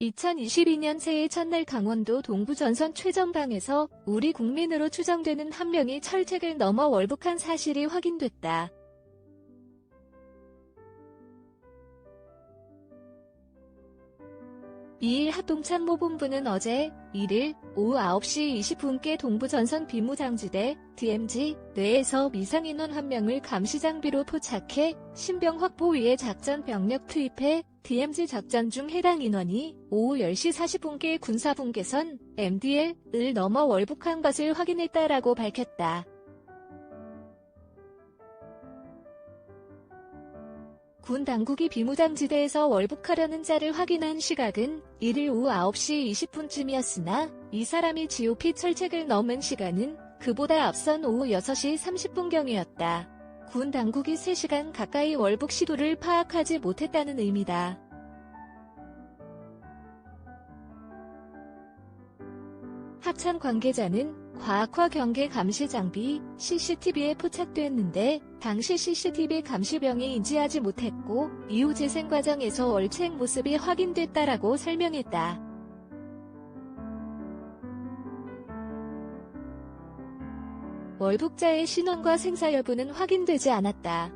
2022년 새해 첫날 강원도 동부전선 최전방에서 우리 국민으로 추정되는 한 명이 철책을 넘어 월북한 사실이 확인됐다. 이일 합동참모본부는 어제 1일 오후 9시 20분께 동부전선 비무장지대 DMZ 내에서 미상인원 한 명을 감시장비로 포착해 신병 확보 위해 작전 병력 투입해 DMZ 작전 중 해당 인원이 오후 10시 40분께 군사분계선 MDL을 넘어 월북한 것을 확인했다라고 밝혔다. 군 당국이 비무장지대에서 월북하려는 자를 확인한 시각은 1일 오후 9시 20분쯤이었으나 이 사람이 GOP 철책을 넘은 시간은 그보다 앞선 오후 6시 30분경이었다. 군 당국이 3시간 가까이 월북 시도를 파악하지 못했다는 의미다. 합참 관계자는 과학화 경계 감시 장비 CCTV에 포착됐는데 당시 CCTV 감시병이 인지하지 못했고 이후 재생 과정에서 월책 모습이 확인됐다라고 설명했다. 월북자의 신원과 생사 여부는 확인되지 않았다.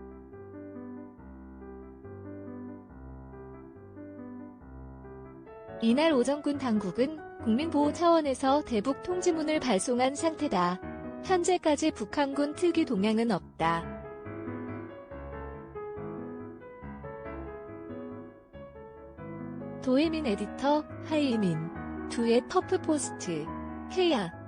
이날 오전 군 당국은 국민보호 차원에서 대북 통지문을 발송한 상태다. 현재까지 북한군 특이 동향은 없다. 도혜민 에디터, 하이민, 두의 퍼프포스트, 케야